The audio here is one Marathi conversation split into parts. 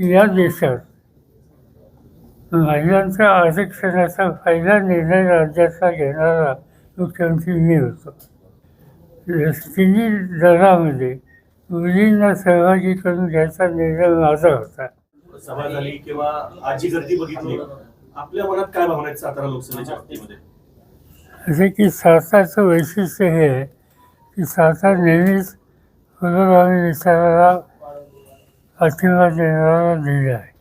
या देशात. महिलांच्या आरक्षणाचा पहिला निर्णय राज्याचा घेणारा मुख्यमंत्री मी होतो. तिन्ही दलामध्ये मुलींना सहभागी करून घ्यायचा निर्णय माझा होता. सभा झाली किंवा आजी गर्दी बघितली आपल्या मनात काय भावना आहेत सातारा लोकसभेच्या बाबतीमध्ये? असे की सातारचं वैशिष्ट्य हे आहे की सातार नेहमीच पुरोगामी विचाराला पाठिंबा देणारा दिला आहे.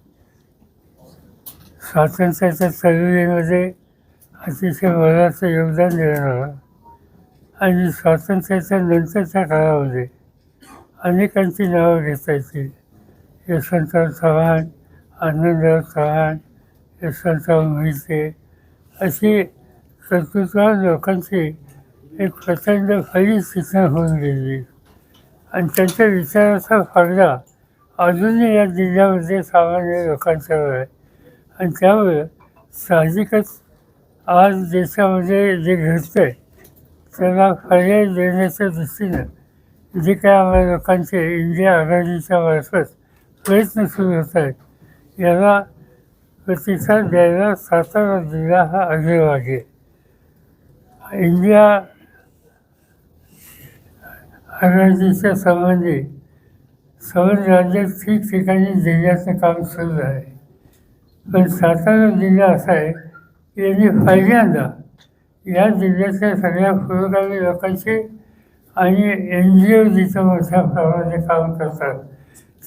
स्वातंत्र्याच्या चळवळीमध्ये अतिशय मोलाचं योगदान देणारा आणि स्वातंत्र्याच्या नंतरच्या काळामध्ये अनेकांची नावं घेता येतील. यशवंतराव चव्हाण आनंदराव चव्हाण यशवंतराव मोहिते अशी कर्तृत्वान लोकांची एक प्रचंड फळीच तिथं होऊन गेली. आणि त्यांच्या विचाराचा फायदा अजूनही या जिल्ह्यामध्ये सामान्य लोकांच्यावर आहे. आणि त्यामुळे साहजिकच आज देशामध्ये जे घडतंय त्याला पर्याय देण्याच्या दृष्टीनं जे काय आम्हाला लोकांचे इंडिया आघाडीच्या मार्फत प्रयत्न सुरू होत आहेत याला प्रतिसाद द्यायला सातारा जिल्हा हा अग्रभाग आहे. इंडिया आघाडीच्या संबंधी सर्व राज्यात ठिकठिकाणी जिल्ह्याचं काम सुरू आहे. पण सातारा जिल्हा असा आहे की यांनी पहिल्यांदा या जिल्ह्यातल्या सगळ्या पुरोगामी लोकांचे आणि एन जी ओ जिथं मोठ्या प्रमाणात काम करतात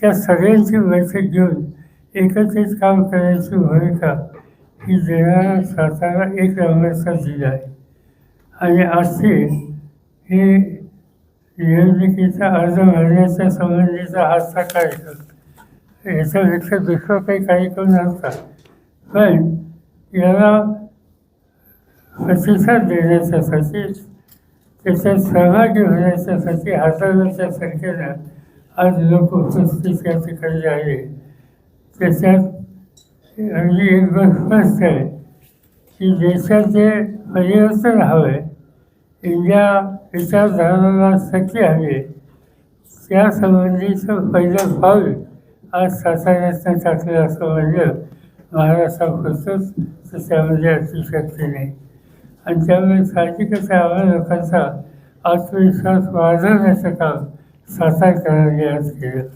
त्या सगळ्यांची बैठक घेऊन एकत्रित काम करण्याची भूमिका ही देणारा सातारा एक नंबरचा जिल्हा आहे. आणि आजची ही निवडणुकीचा अर्ज भरण्याच्या संबंधीचा आजचा कार्यक्रम याच्यापेक्षा दुसरं काही कार्यक्रम नव्हता पण याला प्रतिसाद देण्याच्यासाठी त्याच्यात सहभागी होण्याच्यासाठी हाताळण्याच्या संख्येनं आज लोक उपस्थित या ठिकाणी आहे. त्याच्यात अगदी एक गोष्ट स्पष्ट आहे की देशात जे परिवर्तन हवं आहे इंडिया विचारधाराला शक्य आहे त्यासंबंधीचं पहिलं पाऊल आज साताऱ्यातनं टाकलं असं म्हणलं महाराष्ट्रात होतंच तर त्यामध्ये अतिशक्ती नाही आणि त्यामुळे साहजिकच आम्हा लोकांचा आत्मविश्वास वाढवण्याचं काम सातारकरांनी आज केलं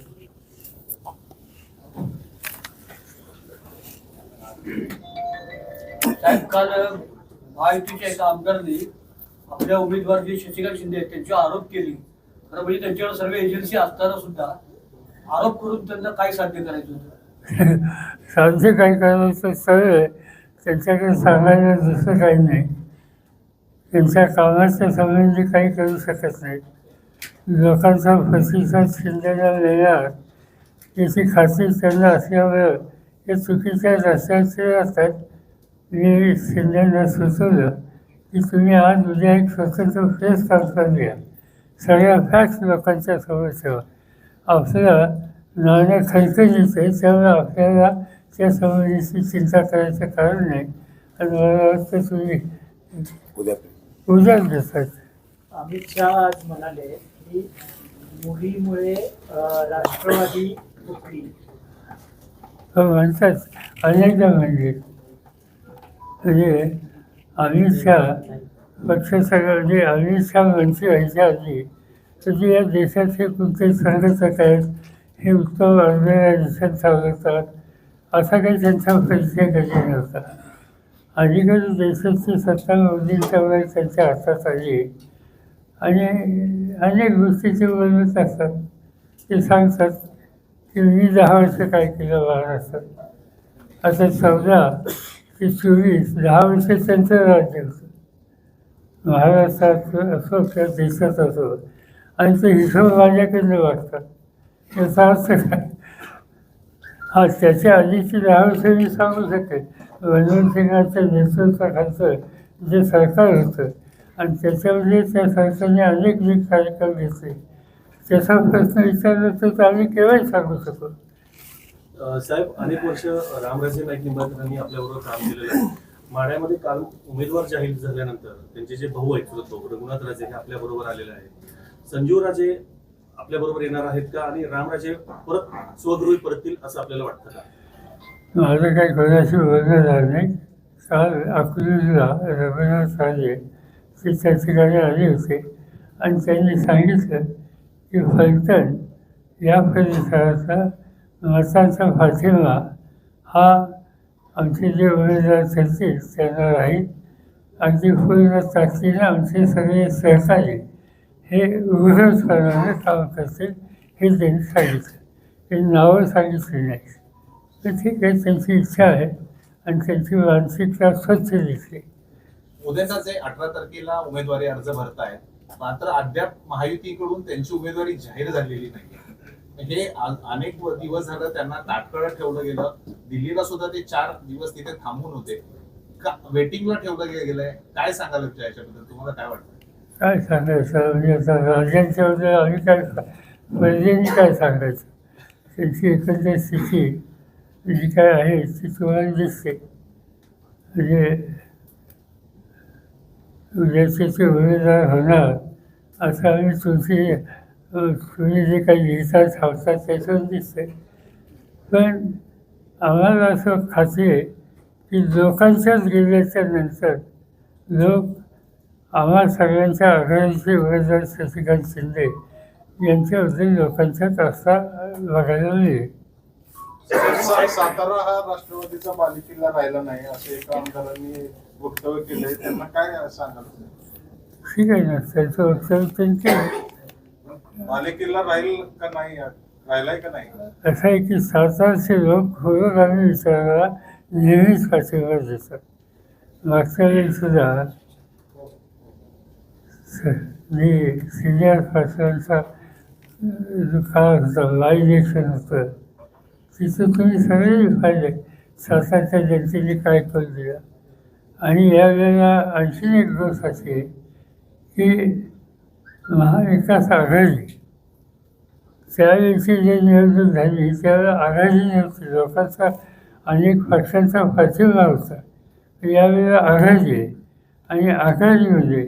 काल महायुतीच्या एका आमदारांनी आपल्या उमेदवार जे शशिकांत शिंदे आहेत त्यांच्यावर आरोप केली. खरं म्हणजे त्यांच्यावर सर्व एजन्सी असताना सुद्धा आरोप करून त्यांना काय साध्य करायचं होतं? साध्य काय करायचं सरळ त्यांच्याकडे सांगायला दुसरं काही नाही. त्यांच्या कामाच्या संबंधी काही करू शकत नाही. लोकांचा प्रतिसाद शिंदेला मिळणार याची खात्री त्यांना असल्यामुळं हे चुकीच्या रस्त्याचे असतात. मी शिंदेना सुचवलं. की तुम्ही आज उद्या एक स्वतंत्र प्रेस कॉन्फरन्स घ्या. सगळ्या फॅक्ट लोकांच्या समोर ठेवा आपलं नाणं खरखरीत आहे त्यामुळे आपल्याला त्या संबंधीची चिंता करायचं कारण नाही. आणि मला वाटतं तुम्ही उद्याच देतात अमित शहा आज म्हणाले की मुलीमुळे राष्ट्रवादी फुटली हो म्हणतात. अनेकदा म्हणजे. म्हणजे अमित शहा पक्ष सगळं म्हणजे अमित शहा मंत्री व्हायच्या आधी तर या देशाचे कोणते संघटक आहेत हे उत्तम देशात चालवतात. असा काही त्यांचा परिचय कधी नव्हता. अलीकडे देशाची सत्ता मोदींच्या वेळेस त्यांच्या हातात आली. आहे आणि अनेक गोष्टीचे बोलत असतात. ते सांगतात की मी दहा वर्ष काय केलं महाराष्ट्रात आता चौदा ते चोवीस दहा वर्ष त्यांचं राज्य. होतं महाराष्ट्रात असो किंवा देशात असो आणि ते हिशोब माझ्याकडनं वागतात त्याचा अर्थ काय हा त्याच्या आधीची दहा वर्ष मी सांगू शकते मनमोहन सिंगाच्या नेतृत्वाखालचं जे सरकार होतं आणि त्याच्यामध्ये त्या सरकारने अनेक जे कार्यक्रम घेतले. त्याचा प्रश्न विचारला तर आम्ही केव्हाही सांगू शकतो साहेब अनेक वर्ष रामराजे नाईक निंबाळकरांनी आपल्याबरोबर काम केलेलं आहे. माढ्यामध्ये काल उमेदवार जाहीर झाल्यानंतर त्यांचे जे भाऊ आहेत चुलत रघुनाथ राजे हे आपल्या बरोबर आलेले आहेत. संजीव राजे आपल्या बरोबर येणार आहेत का? आणि रामराजे परत स्वगृही परतील असं आपल्याला वाटतं का? माझं काही कोणाशी बोलणं झालं नाही. काल अकलूजला रघुनाथ राजे ते त्या ठिकाणी आले होते आणि त्यांनी सांगितलं की फलटण या परिसराचा मतांचा पाठिंबा हा आमचे जे उमेदवार ठरतील त्यांना राहील. अगदी पूर्ण ताकदीनं आमचे सगळे सहकारी हे विरोध करणारं काम करतील हे त्यांनी सांगितलं. ते नावं सांगितली नाही तर ठीक आहे त्यांची इच्छा आहे आणि त्यांची मानसिकता स्वच्छ दिसते जे अठरा तारखेला उमेदवारी अर्ज भरतायत मात्र अद्याप महायुतीकडून त्यांची उमेदवारी जाहीर झालेली नाही हे अनेक दिवस झालं त्यांना ताटकळत ठेवलं गेलं. दिल्लीला सुद्धा ते चार दिवस तिथे थांबून होते. का वेटिंगला ठेवलं गेलंय. काय सांगाल याच्याबद्दल? तुम्हाला काय वाटतं? काय सांगायचं? म्हणजे आता राजांच्याबद्दल आम्ही काय पहिल्यांनी काय सांगायचं? त्यांची एकंदर स्थिती जी काय आहे ती तुम्हाला दिसते. म्हणजे उद्याचे ते उमेदवार होणार असं आम्ही तुमची तुम्ही जे काही लिहिता थांबतात त्याच्यावर दिसते. पण आम्हाला असं खात्री आहे की लोकांच्याच गेल्याच्यानंतर लोक आम्हा सगळ्यांच्या आघाडीचे उमेदवार शशिकांत शिंदे यांच्याबद्दल लोकांच्यात असा बघायला मिळेल. सातारा हा राष्ट्रवादीचा बालेकिल्ला राहिला नाही असे एका आमदारांनी वक्तव्य केलंय. त्यांना काय सांगाल? ठीक आहे ना त्याचं वक्तव्य त्यांनी केलं राहील का नाही? राहिलाय का नाही? असं आहे की सातारचे लोक पुरोगामी विचाराला नेहमीच पाठिंबा देतात मागच्या वेळी सुद्धा स- मी सिनियर पासवांचा जो काळ होता लाईव्ह इलेक्शन होतं तिथं तुम्ही सगळे पाहिले. सातारच्या जनतेने काय करून दिलं? आणि यावेळेला आणखीन एक दोष असे की महाविकास आघाडी त्यावेळेची जे निवडणूक झाली त्यावेळेला आघाडी नव्हती. लोकांचा अनेक पक्षांचा पाठिंबा होता. यावेळेला आघाडी आहे. आणि आघाडीमध्ये म्हणजे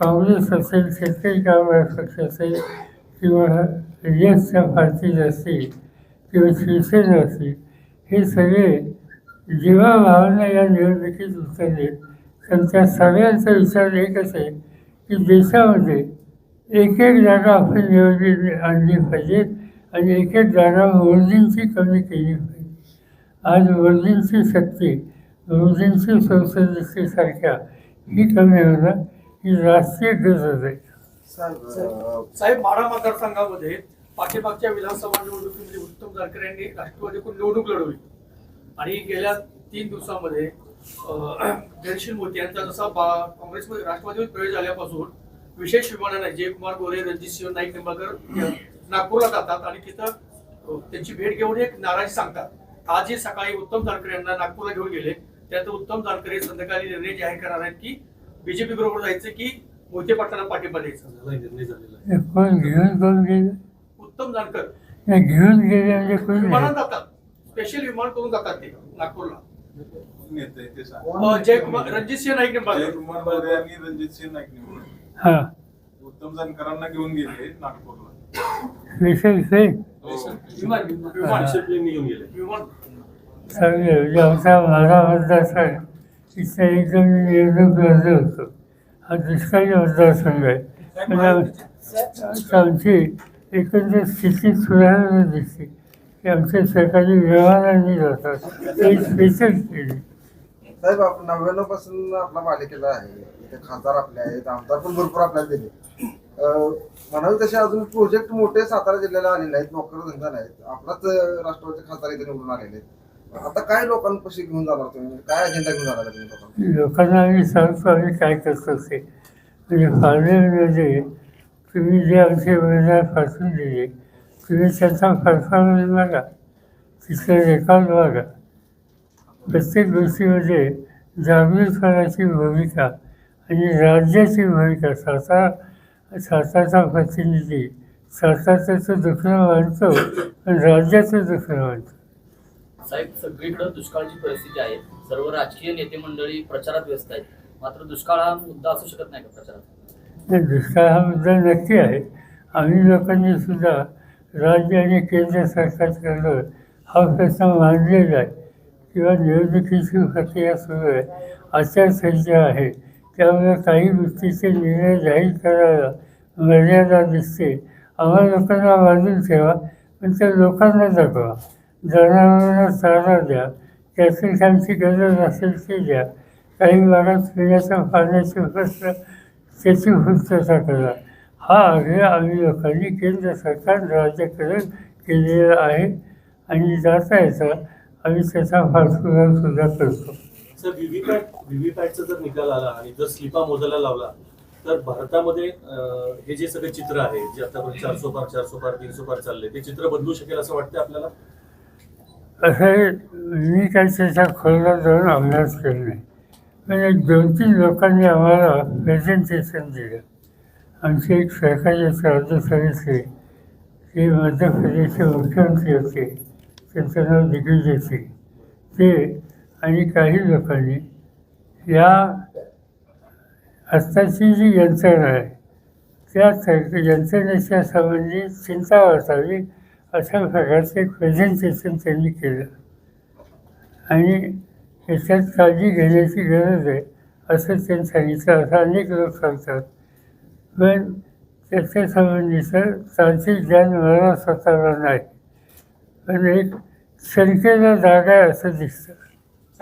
काँग्रेस असेल शेतकरी कामगार पक्ष असेल किंवा यशच्या पार्टीज असतील किंवा शिवसेना असतील हे सगळे जेव्हा भावना या निवडणुकीत उतरले पण त्या सगळ्यांचा विचार एकच आहे की देशामध्ये एक एक जागा आपण निवडली आणली पाहिजे आणि एक एक जागा मोदींची कमी केली पाहिजे. आज मोदींची शक्ती मोदींची संसदेसारख्या ही कमी होणं ही राष्ट्रीय गरज आहे. साहेब बारा मतदारसंघामध्ये पाठीमागच्या विधानसभा निवडणुकीमध्ये उत्तम जानकर यांनी राष्ट्रवादीकडून निवडणूक लढवली. आणि गेल्या तीन दिवसामध्ये जयशील मोदी यांचा जसा बा- काँग्रेसमध्ये राष्ट्रवादीमध्ये प्रवेश झाल्यापासून विशेष विमानाने जयकुमार गोरे रणजित सिंह नाईक निंबाळकर नागपूरला जातात आणि तिथं त्यांची भेट घेऊन एक नाराजी सांगतात. आजही सकाळी उत्तम जानकर यांना नागपूरला घेऊन गेले त्यात उत्तम जानकर हे संध्याकाळी निर्णय जाहीर करणार आहेत की बीजेपी बरोबर जायचं की मोहिते पाटलांना पाठिंबा द्यायचा? उत्तम जानकर. हे घेऊन गेले म्हणजे कोण विमानात. जातात. स्पेशल विमान करून जातात ते नागपूरला. जयकुमार रणजित सिंह नाईक निंबाळकर. जयकुमार गोरे यांनी रणजित सिंह नाईक निवडून हा. उत्तम जानकरांना घेऊन गेले नागपूरला. विशेष म्हणजे आमचा माझा मतदारसंघ तिथं एकदम निवडणूक लढत होतो. हा दुष्काळी मतदारसंघ आहे. आम- आमची एकंदर स्थिती सुधारणा दिसते. की आमच्या सरकारी व्यवहारांनी जातात. ते स्पेशल केली. साहेब आपण नव्याण्णवपासून आपला पालिकेला आहे. आहेत खासदार आपले आहेत आमदार पण भरपूर आपल्याला दिले. अं, म्हणावे तसे अजून प्रोजेक्ट मोठे सातारा जिल्ह्याला आलेले आहेत नोकरधंदा नाहीत. आपलाच राष्ट्रवादीचे राष्ट्रवादी खासदार इथे निवडून आलेले आहेत. आता काय लोकांपाशी घेऊन जाणार तुम्ही? म्हणजे काय अजेंडा घेऊन जाणार तुम्ही लोकांना लोकांना आम्ही सांगतो आम्ही काय करतो ते म्हणजे पार्लमेंटमध्ये तुम्ही जे आमचे उमेदवार फासून दिले तुम्ही त्यांचा परफॉर्मन्स बघा तिथलं रेकॉर्ड बघा प्रत्येक गोष्टीमध्ये जागृतपणाची भूमिका आणि राज्याची भूमिका सातारा सातारचा प्रतिनिधी. सातारचं दुखणं मानतो पण राज्याचं दुखणं मानतो साहेब सगळीकडे दुष्काळाची परिस्थिती आहे. सर्व राजकीय नेते मंडळी प्रचारात व्यस्त आहेत. मात्र दुष्काळ हा मुद्दा असू शकत नाही का प्रचारात? नाही दुष्काळ हा मुद्दा नक्की आहे. आम्ही लोकांनी सुद्धा राज्य आणि केंद्र सरकारकडं हा प्रश्न मांडलेला आहे. किंवा निवडणुकीची प्रक्रिया सुरू आहे. आचारसंहिता आहे. त्यामुळे काही गोष्टीचे निर्णय जाहीर करायला मर्यादा दिसते. आम्हा लोकांना बाजून ठेवा पण त्या लोकांना दाखवा. जनावरांना चारा द्या. त्याची त्यांची गरज असेल ती द्या. काही भागात पिण्याच्या पाण्याचे प्रश्न त्याची पूर्तता करा. हा आग्रह आम्ही लोकांनी केंद्र सरकार राज्याकडे केलेला आहे आणि जाता येता आम्ही त्याचा पाठपुरावा सुद्धा करतो. सर व्हीव्हीपॅटचा जर निकाल आला आणि जर स्लिपा मोजायला लावला तर भारतामध्ये हे जे सगळे चित्र आहे जे आतापर्यंत चारसो पार चारसो पार तीनशो पार चालले ते चित्र बदलू शकेल असं वाटतं आपल्याला? असं मी काही त्याच्या खोलात जाऊन अभ्यास केला नाही. म्हणजे दोन तीन लोकांनी आम्हाला प्रेझेंटेशन दिलं. आमचे एक सरकारी राज्यसभेचे ते मध्य प्रदेशचे मुख्यमंत्री होते. त्यांचं नाव दिग्विजय सिंग. ते आणि काही लोकांनी या आत्ताची जी यंत्रणा आहे त्या यंत्रणेच्या संबंधी चिंता असावी अशा प्रकारचं एक प्रेझेंटेशन त्यांनी केलं. आणि याच्यात काळजी घेण्याची गरज आहे असं त्यांनी सांगितलं. असं अनेक लोक सांगतात. पण त्याच्या संबंधीचं तांत्रिक ज्ञान मला स्वतःला नाही. पण एक शंकेला जागा आहे असं दिसतं.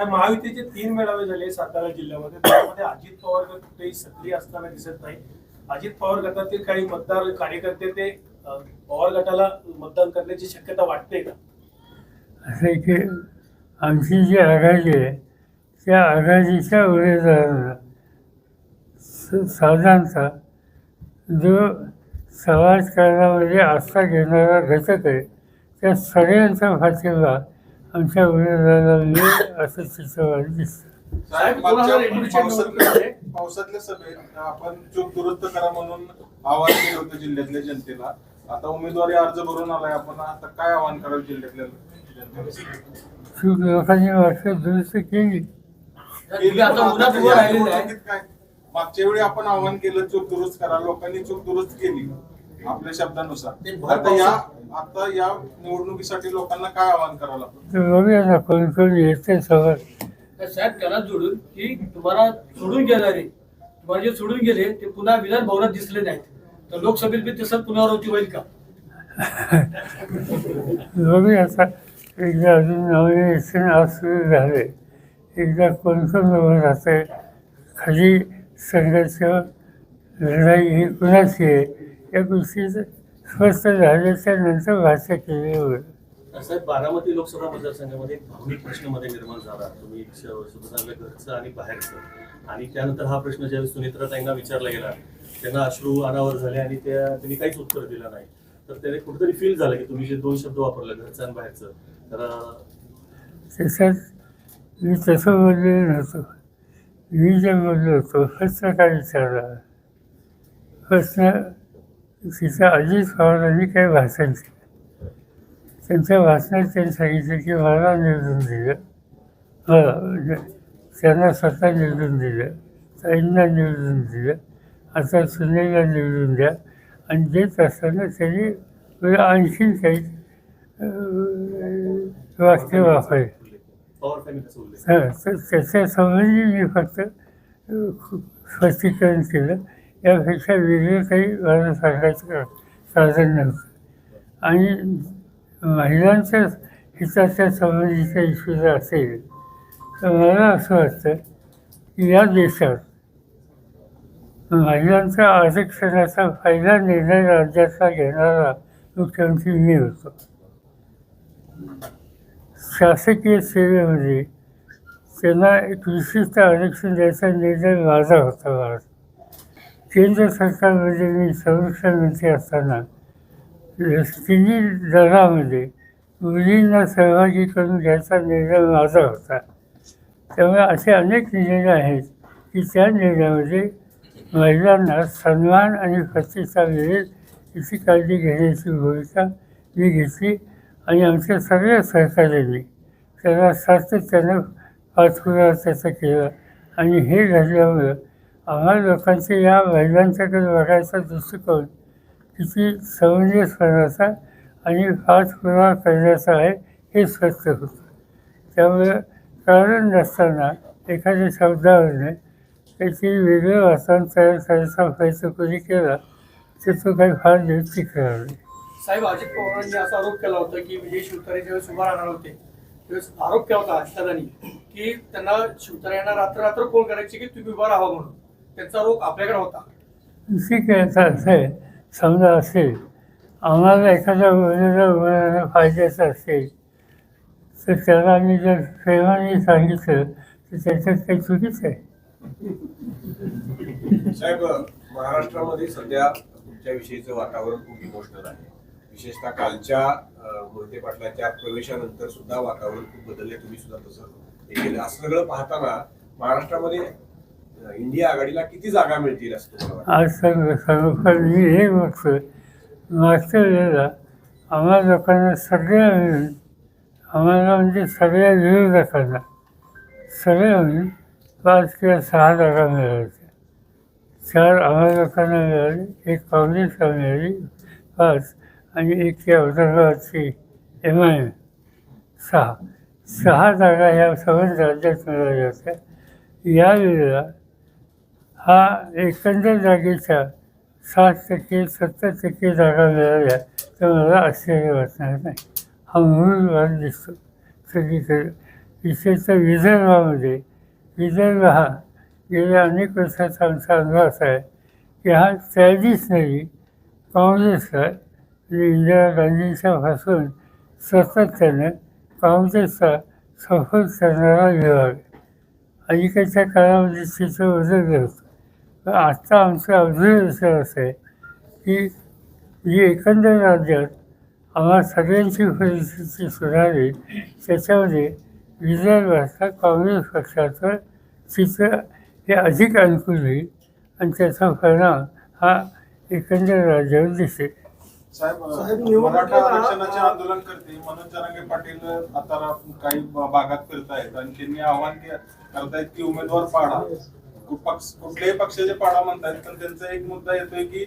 महायुतीचे तीन मेळावे झाले सातारा जिल्ह्यामध्ये. त्यामध्ये अजित पवार कुठेही सक्रिय असताना दिसत नाही. अजित पवार गटातील काही मतदार कार्यकर्ते ते पवार गटाला मतदान करण्याची शक्यता वाटते का? असं की आमची जी आघाडी आहे त्या आघाडीच्या उमेदवारांना स- साधारणतः जो समाजकारणामध्ये आस्था घेणारा घटक आहे त्या सगळ्यांचा पाठिंबा आमच्या मिळेल असं चित्र मला दिसतं. साहेब, दोन हजार मागच्या एकोणीसच्या पावसात- निवडणुकीमध्ये पावसातल्या सभेत आपण चूक दुरुस्त करा म्हणून आवाहन केलं होतं जिल्ह्यातल्या जनतेला. आता उमेदवारी अर्ज भरून आलाय आपण आता काय आवाहन करावं जिल्ह्यातल्या जनतेला? चूक लोकांनी वाटतं दुरुस्त केली. आता उन्हात उभं राहिलेलं आहे. निवडणुकीत काय? मागच्या वेळी आपण आवाहन केलं चूक दुरुस्त करा. लोकांनी चूक दुरुस्त केली. आपल्या शब्दानुसार. आता या आता या निवडणुकीसाठी लोकांना काय आवाहन करावं लागतं? कोण कोण येते तर साहेब त्याला जोडून की तुम्हाला सोडून गेणारे तुम्हाला जे सोडून गेले ते पुन्हा विधान भवनात दिसले नाहीत. तर लोकसभेत बी तसंच पुनरावृत्ती होईल का? आता एकदा अजून नवीन आज सुरू झाले. एकदा कोण कोण उभं खाली संघर्ष लढाई ही कुणाची आहे? या गोष्टीचं स्पष्ट झाल्याच्यानंतर भाष्य केले होईल साहेब बारामती लोकसभा मतदारसंघामध्ये एक भावनिक प्रश्नमध्ये निर्माण झाला. तुम्ही सांगले घरचं आणि बाहेरचं. आणि त्यानंतर हा प्रश्न ज्यावेळी सुनेत्राताईंना विचारला गेला त्यांना अश्रू अनावर झाले आणि त्या त्यांनी काहीच उत्तर दिलं नाही. तर त्याने कुठेतरी फील झालं की तुम्ही जे दोन शब्द वापरले घरचं आणि बाहेरचं तर त्याच्यात मी तसं बोललेलो नव्हतो. मी जे बोललो होतो प्रश्न काय विचारला. प्रश्न तिथं अजित पवारांनी काही भाषण केलं. त्यांच्या भाषणात त्यांनी सांगितलं की मला निवडून दिलं. मला म्हणजे त्यांना स्वतः निवडून दिलं. ताईंना निवडून दिलं. आता सुनेला निवडून द्या. आणि देत असताना त्यांनी मला आणखीन काही वाक्य वापरले. उल्लेख. हां तर त्याच्या संबंधी मी फक्त स्पष्टीकरण केलं. यापेक्षा वेगळी काही मला सांगायचं साधन नव्हतं. आणि महिलांच्या हिताच्या संबंधीचा इश्यू जर असेल तर मला असं वाटतं की या देशात महिलांच्या आरक्षणाचा पहिला निर्णय राज्याचा घेणारा मुख्यमंत्री मी होतो. शासकीय सेवेमध्ये त्यांना एक विशिष्ट आरक्षण द्यायचा निर्णय माझा होता भारत केंद्र सरकारमध्ये मी संरक्षण मंत्री असताना तिन्ही दलामध्ये मुलींना सहभागी करून घ्यायचा निर्णय माझा होता. त्यामुळे असे अनेक निर्णय आहेत की त्या निर्णयामध्ये महिलांना सन्मान आणि प्रतिष्ठा मिळेल याची काळजी घेण्याची भूमिका मी घेतली आणि आमच्या सगळ्या सहकार्यांनी त्याला सातत्यानं पाठपुरावा त्याचा केला. आणि हे घडल्यामुळं आम्हा लोकांचे या महिलांच्याकडे बघायचा दृष्टिकोन किती समंजसपणाचा आणि पाठपुरावा करण्याचा आहे हे स्पष्ट होतं. त्यामुळे कारण नसताना एखाद्या शब्दावरने त्याची वेगळं वाचन तयार करायचा प्रयत्न कोणी केला तर तो काही फार दिवस टिकणार नाही साहेब अजित पवारांनी असा आरोप केला होता की विजय शिवतारे ज्यावेळेस उभा राहणार होते त्यावेळेस आरोप केला होता अजितदादांनी की त्यांना शिवतारे यांना रात्र रात्र फोन करायचे की तुम्ही उभा राहा म्हणून. त्यांचा आरोप आपल्याकडे होता. ठीक आहे आता असं आहे समजा असेल आम्हाला एखाद्या उमेदवाराला फायद्याचं असेल तर त्याला आम्ही जर प्रेमाने सांगितलं तर त्याच्यात काही चुकीच आहे. साहेब महाराष्ट्रामध्ये सध्या तुमच्याविषयीचं वातावरण खूप इमोशनल आहे. विशेषतः कालच्या मोहिते पाटलाच्या प्रवेशानंतर सुद्धा वातावरण खूप बदलले तुम्ही सुद्धा तसं हे केलं. असं सगळं पाहताना महाराष्ट्रामध्ये इंडिया आघाडीला किती जागा मिळतील असं तुम्हाला वाटतं? आज सर सर्वफळ मी हे बघतो मागच्या वेळेला आम्हाला लोकांना सगळ्या मिळून आम्हाला म्हणजे सगळ्या विरोधकांना सगळ्या मिळून पाच किंवा सहा जागा मिळाल्या होत्या चार आम्हाला लोकांना मिळाली एक काँग्रेसला मिळाली पाच आणि एक त्या औरंगाबादची एम आय एम. सहा. सहा जागा ह्या सगळ्या राज्यात मिळाल्या होत्या. यावेळेला हा एकंदर जागेच्या सात टक्के सत्तर टक्के जागा मिळाल्या तर मला आश्चर्य वाटणार नाही. हा म्हणून वाद दिसतो. सगळीकडे. विशेषतः विदर्भामध्ये. विदर्भ हा गेल्या अनेक वर्षाचा आमचा अनुभव असा आहे की हा ट्रॅडिशनली काँग्रेसला म्हणजे इंदिरा गांधींच्या पासून सातत्यानं काँग्रेसचा सफल करणारा विभाग अलीकडच्या काळामध्ये तिचं बदललं होतं पण आत्ता आमचं ऑब्झर्वेशन असं आहे की जी एकंदर राज्यात आम्हाला सगळ्यांची परिस्थिती सुधारेल. त्याच्यामध्ये विदर्भाचा काँग्रेस पक्षाचं चित्र हे अधिक अनुकूल होईल आणि त्याचा परिणाम हा एकंदर राज्यावर दिसेल. साहेब मराठा आरक्षणाचे आंदोलन करते. मनोज जरांगे पाटील आता काही भागात फिरतायत. आणि त्यांनी आव्हान के- करतायत की उमेदवार पाडा. पक्ष कुठल्याही पक्षाचे पाडा म्हणतात पण त्यांचा एक मुद्दा येतोय की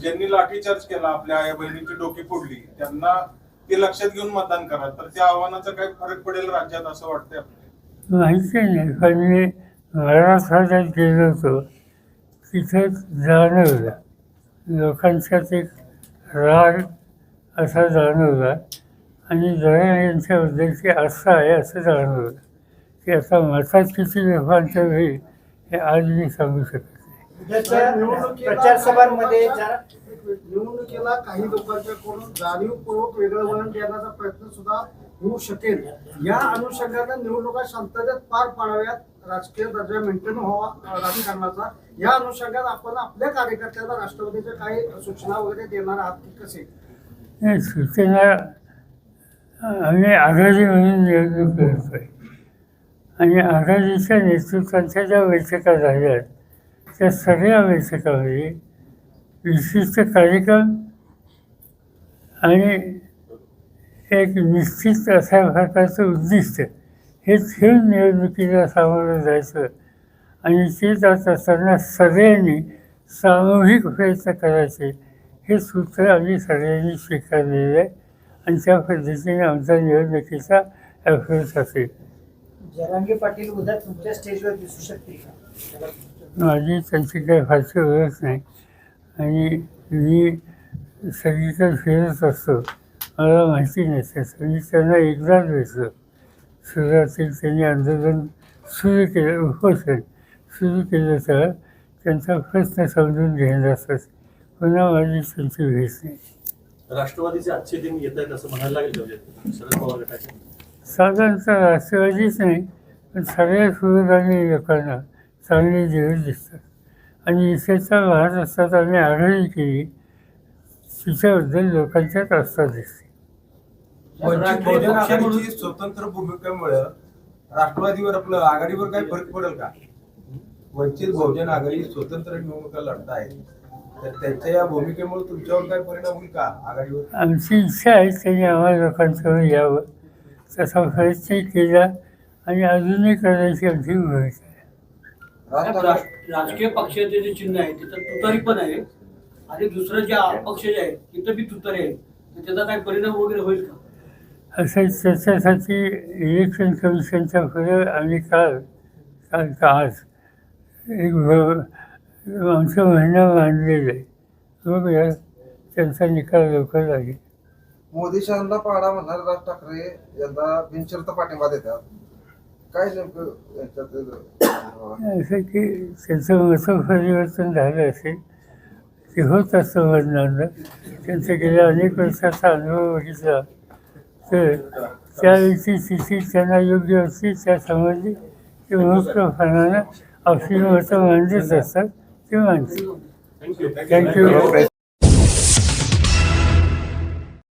ज्यांनी लाठीचार्ज केला आपल्या आई बहिणीची डोकी फोडली त्यांना ते लक्षात घेऊन मतदान करा. तर त्या आव्हानाचा काय फरक पडेल राज्यात असं वाटतंय आपल्याला? माहिती नाही पण मी मराठवाड्यात गेलो होतो. तिथे जाणवलं. लोकांच्यात एक राग असा जाणवला. आणि जरा यांच्याबद्दलची आस्था आहे असं जाणवलं. की आता मतात किती लोकांचं होईल. हे आज मी सांगू शकत प्रचार सभांमध्ये निवडणुकीला काही लोकांच्याकडून जाणीवपूर्वक वेगळं वळण देण्याचा प्रयत्न सुद्धा होऊ शकेल. या अनुषंगाने निवडणुका शांततेत पार पाडाव्यात राजकीय दर्जा मेंटेन व्हावा राजकारणाचा. या अनुषंगात आपण आपल्या कार्यकर्त्यांना राष्ट्रवादीच्या काही सूचना वगैरे देणार आहात की कसे? सूचना आम्ही आघाडी म्हणून निवडणूक करतोय. आणि आघाडीच्या नेतृत्वाच्या ज्या बैठका झाल्या त्या सगळ्या बैठकामध्ये विशिष्ट कार्यक्रम आणि एक निश्चित अशा प्रकारचं उद्दिष्ट हे ठेवून निवडणुकीला सामोरं जायचं आणि ते जात असताना सगळ्यांनी सामूहिक प्रयत्न करायचे हे सूत्र आम्ही सगळ्यांनी स्वीकारलेलं आहे. आणि त्या पद्धतीने आमचा निवडणुकीचा अप्रोच असेल. जरांगे पाटील उद्या तुमच्या स्टेजवर दिसू शकतील का? माझी त्यांची काही फारशी ओळख नाही. आणि मी सगळीकडे फिरत असतो. मला माहिती नसते मी त्यांना एकदाच भेटलो सुरुवातीला त्यांनी आंदोलन सुरू केलं. उपोषण सुरू केलं तर त्यांचा प्रश्न समजून घेणार असतात पुन्हा माझी त्यांची भेट नाही. राष्ट्रवादीचे आजचे दिन येत आहेत असं म्हणायला लागेल म्हणजे? शरद पवार गटाचे? साधारणतः राष्ट्रवादीच नाही पण सगळ्या सुविधांनी लोकांना चांगले दिवस दिसतात आणि विशेषतः महाराष्ट्रात आम्ही आघाडी केली तिच्याबद्दल लोकांच्यात आस्था दिसते. स्वतंत्र भूमिकेमुळे राष्ट्रवादीवर आपलं आघाडीवर काही फरक पडेल का? वंचित बहुजन आघाडी स्वतंत्र निवडणुका त्यांच्या या भूमिकेमुळे तुमच्यावर काय परिणाम होईल का आघाडीवर? आमची इच्छा आहे त्यांनी आम्हाला लोकांसमोर यावं. तसा प्रयत्न केला आणि अजूनही करण्याची आमची भूमिका आहे. राज- राजकीय पक्षाचे जे चिन्ह आहे तिथं तुतारी पण आहे. आणि दुसरं जे अपक्ष जे आहे तिथं बी तुतारे आहे. तर त्याचा काय परिणाम वगैरे होईल का? असं त्याच्यासाठी इलेक्शन कमिशनच्या पुढे आम्ही काल काल का आज एक भ- आमचं म्हणणं मांडलेलं आहे. बघूया त्यांचा निकाल लवकर लागेल. मोदी शहांना पाडा म्हणणारे राज ठाकरे यंदा बिनशर्त पाठिंबा देतात. काय नेमकं याच्यात असं की त्यांचं झालं असेल ते होत असतं मतदान त्यांचा गेल्या अनेक वर्षाचा अनुभव बघितला तर त्यावेळची स्थिती त्यांना योग्य असते त्या संबंधी ते मोठ्यापणानं आपली मतं मांडत असतात ते मानते थँक्यू थँक्यू